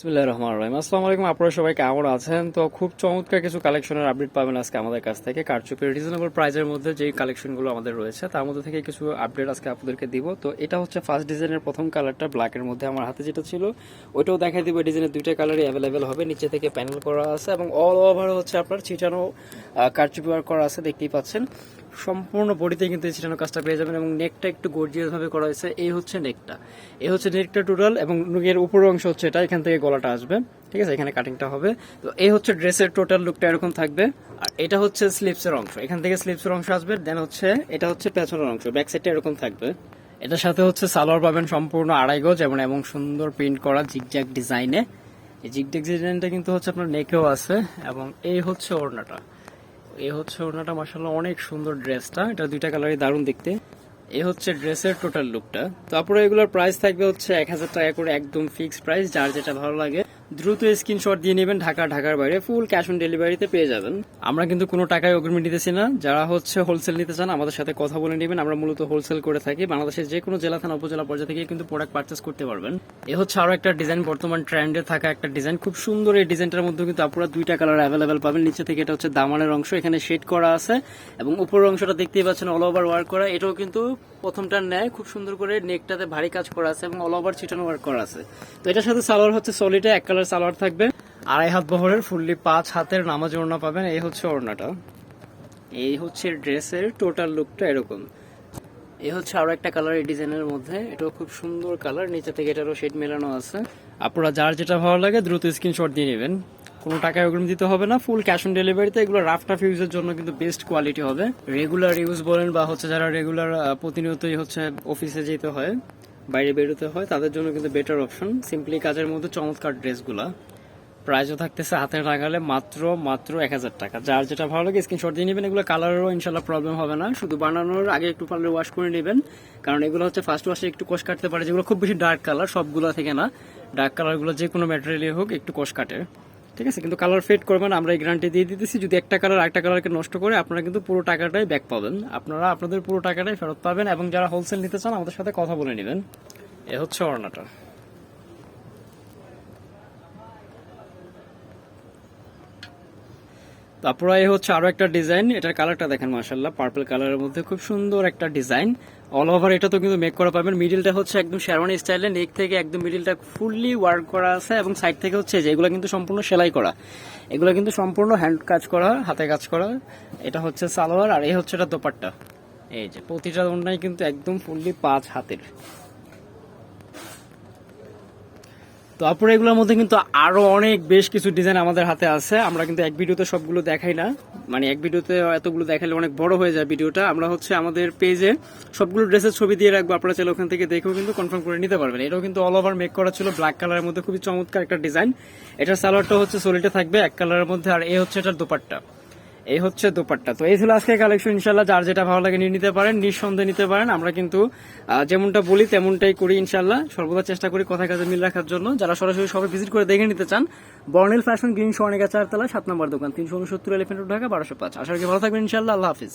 আলাইকুম, আপনারা সবাই কেমন আছেন? তো খুব চমৎকার কিছু কালেকশনের আপডেট পাবেন আজকে আমাদের কাছ থেকে। কারচুপির প্রাইজের মধ্যে যেই কালেকশনগুলো আমাদের রয়েছে, তার মধ্যে থেকে কিছু আপডেট আজকে আপনাদেরকে দিব। তো এটা হচ্ছে ফার্স্ট ডিজাইনের প্রথম কালারটা ব্ল্যাকের মধ্যে আমার হাতে যেটা ছিল, ওইটাও দেখাই দিব। ডিজাইনের দুইটা কালারই অ্যাভেলেবেল হবে, নিচে থেকে প্যানেল করা আছে এবং অল ওভার হচ্ছে আপনার ছিটানো কারচুপি ওয়ার্ক করা আছে, দেখতেই পাচ্ছেন। সম্পূর্ণ বডিতে কিন্তু এই ছিটানো কাজটা পেয়ে যাবেন এবং নেকটা একটু গর্জিয়াস ভাবে করা হয়েছে। এই হচ্ছে নেকটা এই হচ্ছে নেকটা টোটাল এবং এর উপরের অংশ হচ্ছে এটা। এখান থেকে গলাটা আসবে। ঠিক আছে? এখানে কাটিংটা হবে। তো এই হচ্ছে ড্রেসের টোটাল লুকটা এরকম থাকবে। আর এটা হচ্ছে স্লিপসের অংশ। এখান থেকে স্লিপসের অংশ আসবে। দেন হচ্ছে এটা হচ্ছে পেছনের অংশ। ব্যাক সাইডটা এরকম থাকবে। এটার সাথে হচ্ছে সালোয়ার পাবেন সম্পূর্ণ আড়াই গজ এবং এবং সুন্দর প্রিন্ট করা জিগজ্যাগ ডিজাইনে এই জিগজ্যাগ ডিজাইনটা কিন্তু হচ্ছে আপনার নেকেও আছে এবং এই হচ্ছে ওড়নাটা। এই হচ্ছে ওনাটা মাসাল্লাহ অনেক সুন্দর ড্রেসটা। এটা দুইটা কালারই দারুণ দেখতে। এ হচ্ছে ড্রেসের টোটাল লুকটা তারপরে এগুলোর প্রাইস থাকবে হচ্ছে এক হাজার টাকা করে একদম ফিক্সড প্রাইস যার যেটা ভালো লাগে। দ্রুত স্ক্রিনশট দিয়ে নেবেন ঢাকা, ঢাকার বাইরে। ফুল ক্যাশ অন ডেলিভারিতে পেয়ে যাবেন। আমরা কিন্তু কোনো টাকায় অগ্রিম দিতেছি না। যারা হচ্ছে হোলসেল নিতে চান, আমাদের সাথে কথা বলে নেবেন। আমরা মূলত হোলসেল করে থাকি। বাংলাদেশের যে কোনো জেলা, থানা, উপজেলা পর্যায়ে থেকে কিন্তু প্রোডাক্ট পারচেস করতে পারবেন। এ হচ্ছে আরও একটা ডিজাইন বর্তমান ট্রেন্ডে থাকা একটা ডিজাইন খুব সুন্দর এই ডিজাইনটার মধ্যে কিন্তু আপনারা দুইটা কালার অ্যাভেলেবেল পাবেন। নিচে থেকে এটা হচ্ছে দামানের অংশ, এখানে শেড করা আছে। এবং উপরের অংশটা দেখতেই পাচ্ছেন অল ওভার ওয়ার্ক করা। এটাও কিন্তু প্রথমটার ন্যায় খুব সুন্দর করে নেকটাতে ভারী কাজ করা আছে এবং অল ওভার ছিটানো ওয়ার্ক করা আছে। তো এটার সাথে সালোয়ার হচ্ছে সলিডে এক কালার সালোয়ার থাকবে। আড়াই হাত বহরের ফুললি পাঁচ হাতের নামাজ ওড়না পাবেন। এই হচ্ছে ওড়নাটা। এই হচ্ছে ড্রেসের টোটাল লুকটা এরকম। এই হচ্ছে আরও একটা কালার এই ডিজাইনের মধ্যে। এটাও খুব সুন্দর কালার নিচে থেকে এটারও শেড মেলানো আছে। আপনারা যার যেটা ভালো লাগে দ্রুত স্ক্রিনশট দিয়ে নেবেন। কোনো টাকা অগ্রিম দিতে হবে না। ফুল ক্যাশ অন ডেলিভারিতে এগুলো রাফ টাফ ইউজের জন্য কিন্তু বেস্ট কোয়ালিটি হবে। রেগুলার ইউজ বলেন বা হচ্ছে যারা রেগুলার প্রতিনিয়তই হচ্ছে অফিসে যেতে হয়। বাইরে বেরোতে হয়, তাদের জন্য কিন্তু বেটার অপশন সিম্পলি কাজের মধ্যে চমৎকার ড্রেসগুলা। প্রাইসও থাকতেছে হাতে লাগালে মাত্র মাত্র এক হাজার টাকা। যার যেটা ভালো লাগে স্ক্রিনশট দিয়ে নেবেন, এগুলো কালারেরও ইনশাল্লাহ প্রবলেম হবে না। শুধু বানানোর আগে একটু পারলে ওয়াশ করে নেবেন। কারণ এগুলো হচ্ছে ফার্স্ট ওয়াশে একটু কোষ কাটতে পারে, যেগুলো খুব বেশি ডার্ক কালার সবগুলো থেকে না। ডার্ক কালারগুলো যে কোনো ম্যাটেরিয়ালে হোক, একটু কোষ কাটে ঠিক আছে? কিন্তু কালার ফেড করবেন, আমরা এই গ্যারান্টি দিয়ে দিতেছি। যদি একটা কালার একটা কালারকে নষ্ট করে, আপনারা কিন্তু পুরো টাকাটাই ব্যাক পাবেন। আপনারা, আপনাদের পুরো টাকাটাই ফেরত পাবেন এবং যারা হোলসেল নিতে চান, আমাদের সাথে কথা বলে নেবেন। এ হচ্ছে অর্ণাটা। তারপরে এই হচ্ছে আরও একটা ডিজাইন, এটার কালারটা দেখেন মাসাল্লাহ পার্পল কালারের মধ্যে খুব সুন্দর একটা ডিজাইন। অল ওভার এটা তো কিন্তু মেক করা পাবেন। মিডিলটা হচ্ছে একদম শেরওয়ানি স্টাইলে নেক থেকে একদম মিডিলটা ফুললি ওয়ার্ক করা আছে এবং সাইড থেকে হচ্ছে যে এগুলো কিন্তু সম্পূর্ণ সেলাই করা। এগুলো কিন্তু সম্পূর্ণ হ্যান্ড কাজ করা, হাতে কাজ করা। এটা হচ্ছে সালোয়ার আর এই হচ্ছে এটা দোপাট্টা। এই যে প্রতিটা ওড়নাই কিন্তু একদম ফুললি পাঁচ হাতের। তারপরে এগুলোর মধ্যে কিন্তু আরও অনেক বেশ কিছু ডিজাইন আমাদের হাতে আছে। আমরা কিন্তু এক ভিডিওতে সবগুলো দেখাই না। মানে এক ভিডিওতে এতগুলো দেখালে অনেক বড় হয়ে যায় ভিডিওটা। আমরা হচ্ছে আমাদের পেজে সবগুলো ড্রেসের ছবি দিয়ে রাখব। আপনারা চাইলে ওখান থেকে দেখেও কিন্তু কনফার্ম করে নিতে পারবেন। এটাও কিন্তু অল ওভার মেক করা ছিল। ব্ল্যাক কালারের মধ্যে খুবই চমৎকার একটা ডিজাইন এটার সালোয়ারটা হচ্ছে সলিটে থাকবে, এক কালারের মধ্যে, আর এ হচ্ছে এটার দোপাট্টা। এই হচ্ছে দোপাট্টা। তো এই ছিল আজকে কালেকশন ইনশাল্লাহ যার যেটা ভালো লাগে নিয়ে নিতে পারেন, নিঃসন্দেহে নিতে পারেন। আমরা কিন্তু যেমনটা বলি, তেমনটাই করি ইনশাল্লাহ সর্বদা চেষ্টা করি কথা কাজে মিল রাখার জন্য। যারা সরাসরি সবাই ভিজিট করে দেখে নিতে চান বর্ণেল ফ্যাশন গ্রিন সোয়ানিকা চারতলা, সাত নম্বর দোকান, তিনশো উনসত্তর এলিফেন্ট ঢাকা, বারোশো পাঁচ। আশা করি ভালো থাকবেন ইনশাল্লাহ আল্লাহ হাফিজ।